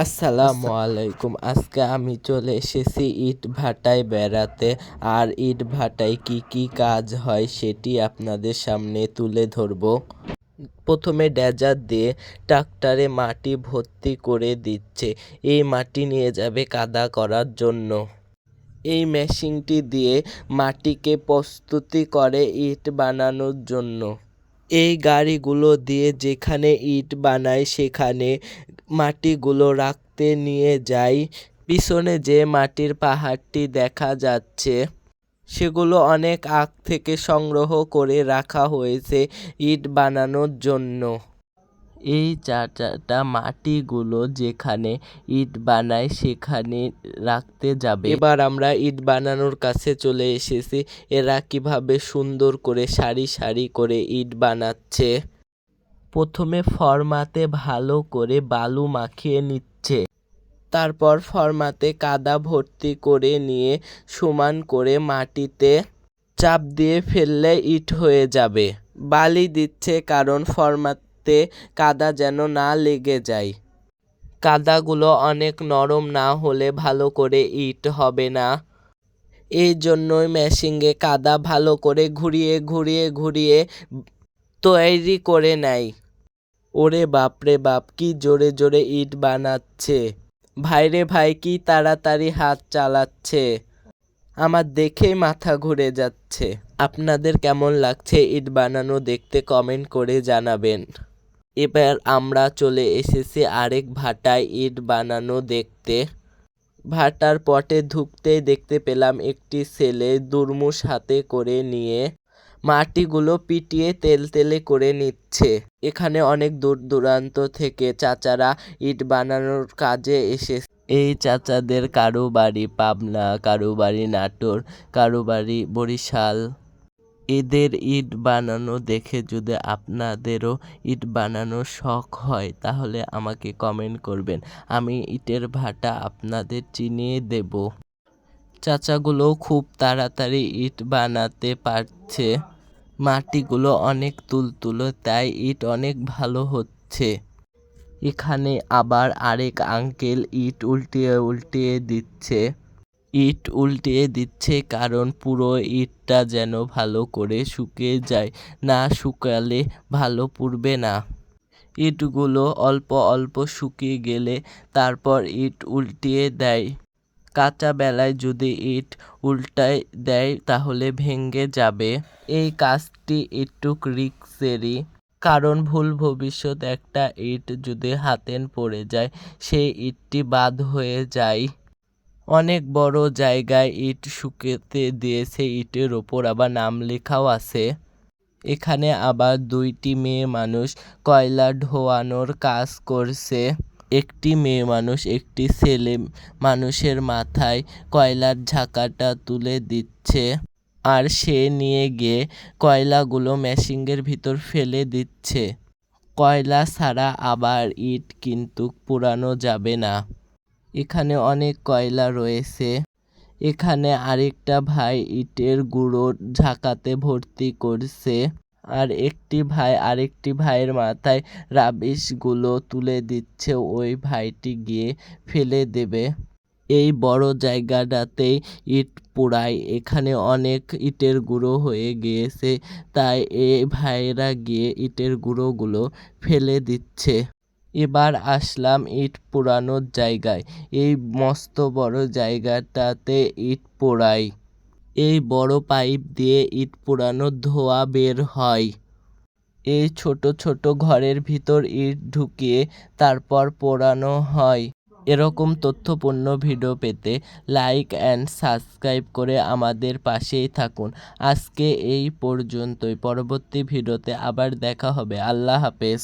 আসসালামু আলাইকুম। আজকে আমি চলে এসেছি ইট ভাটায় বেড়াতে। আর ইট ভাটায় কি কি কাজ হয় সেটি আপনাদের সামনে তুলে ধরব। প্রথমে ডেজার দিয়ে ট্রাক্টরে মাটি ভর্তি করে দিচ্ছে। এই মাটি নিয়ে যাবে কাদা করার জন্য। এই মেশিনটি দিয়ে মাটিকে প্রস্তুতি করে ইট বানানোর জন্য। এই গাড়িগুলো দিয়ে যেখানে ইট বানায় সেখানে মাটিগুলো রাখতে নিয়ে যাই। পিছনে যে মাটির পাহাড়টি দেখা যাচ্ছে, সেগুলো অনেক আগ থেকে সংগ্রহ করে রাখা হয়েছে ইট বানানোর জন্য। এই চাচাটা মাটিগুলো যেখানে ইট বানায় সেখানে রাখতে যাবে। এবার আমরা ইট বানানোর কাছে চলে এসেছি। এরা কীভাবে সুন্দর করে সারি সারি করে ইট বানাচ্ছে? প্রথমে ফরমাতে ভালো করে বালু মাখিয়ে নিচ্ছে। তারপর ফরমাতে কাদা ভর্তি করে নিয়ে সমান করে মাটিতে চাপ দিয়ে ফেললে ইট হয়ে যাবে। বালি দিচ্ছে কারণ ফরমাতে কাদা যেন না লেগে যায়। কাদাগুলো অনেক নরম না হলে ভালো করে ইট হবে না। এই জন্যই মেশিনে কাদা ভালো করে ঘুরিয়ে ঘুরিয়ে ঘুরিয়ে তৈরি করে নেয়। ওরে বাপরে বাপ, কি জোরে জোরে ইট বানাচ্ছে। ভাইরে ভাই, কি তাড়াতাড়ি হাত চালাচ্ছে। আমার দেখেই মাথা ঘুরে যাচ্ছে। আপনাদের কেমন লাগছে ইট বানানো দেখতে কমেন্ট করে জানাবেন। এবার আমরা চলে এসেছি আরেক ভাটায় ইট বানানো দেখতে। ভাটার পটে ঢুকতেই দেখতে পেলাম একটি ছেলে দুরমুশ হাতে করে নিয়ে মাটিগুলো পিটিয়ে তেল তেলে করে নিচ্ছে। এখানে অনেক দূর দূরান্ত থেকে চাচারা ইট বানানোর কাজে এসে এই চাচাদের কারও বাড়ি পাবনা কারও বাড়ি নাটোর কারও বাড়ি বরিশাল। এদের ইট বানানো দেখে যদি আপনাদেরও ইট বানানোর শখ হয়, তাহলে আমাকে কমেন্ট করবেন। আমি ইটের ভাটা আপনাদের চিনিয়ে দেব। চাচাগুলো খুব তাড়াতাড়ি ইট বানাতে পারছে। মাটিগুলো অনেক তুলতুলো, তাই ইট অনেক ভালো হচ্ছে। এখানে আবার আরেক আঙ্কেল ইট উল্টিয়ে উল্টিয়ে দিচ্ছে। ইট উল্টিয়ে দিচ্ছে, কারণ পুরো ইটটা যেন ভালো করে শুকিয়ে যায়, না শুকালে ভালো পুড়বে না। ইটগুলো অল্প অল্প শুকিয়ে গেলে তারপর ইট উল্টিয়ে দেয়। কাঁচা বেলায় যদি ইট উল্টায় দেয়, তাহলে ভেঙে যাবে। এই কাজটি একটু রিক্সেরই, কারণ ভুল ভবিষ্যৎ একটা ইট যদি হাতেন পড়ে যায়, সেই ইটটি বাদ হয়ে যায়। অনেক বড় জায়গায় ইট শুকাতে দিয়েছে, ইটের ওপর আবার নাম লেখাও আছে। এখানে আবার দুইটি মেয়ে মানুষ কয়লা ঢোয়ানোর কাজ করছে। একটি মেয়ে মানুষ, একটি ছেলে মানুষের মাথায় কয়লার ঝাঁকাটা তুলে দিচ্ছে আর সে নিয়ে গিয়ে কয়লাগুলো মেশিনের ভিতর ফেলে দিচ্ছে। কয়লা ছাড়া আবার ইট কিন্তু পুরানো যাবে না। এখানে অনেক কয়লা রয়েছে। এখানে আরেকটা ভাই ইটের গুঁড়ো ঝাঁকাতে ভর্তি করছে আর একটি ভাই আরেকটি ভাইয়ের মাথায় রাবিশগুলো তুলে দিচ্ছে, ওই ভাইটি গিয়ে ফেলে দেবে। এই বড় জায়গাটাতেই ইট পোড়ায়। এখানে অনেক ইটের গুঁড়ো হয়ে গিয়েছে, তাই এই ভাইয়েরা গিয়ে ইটের গুঁড়োগুলো ফেলে দিচ্ছে। এবার আসলাম ইট পোড়ানোর জায়গায়। এই মস্ত বড় জায়গাটাতে ইট পোড়ায় এই বড় পাইপ দিয়ে ইট পোড়ানোর ধোঁয়া বের হয়। এই ছোট ছোট ঘরের ভিতর ইট ঢুকিয়ে তারপর পোড়ানো হয়। এরকম তথ্যপূর্ণ ভিডিও পেতে লাইক অ্যান্ড সাবস্ক্রাইব করে আমাদের পাশেই থাকুন। আজকে এই পর্যন্তই। পরবর্তী ভিডিওতে আবার দেখা হবে। আল্লাহ হাফেজ।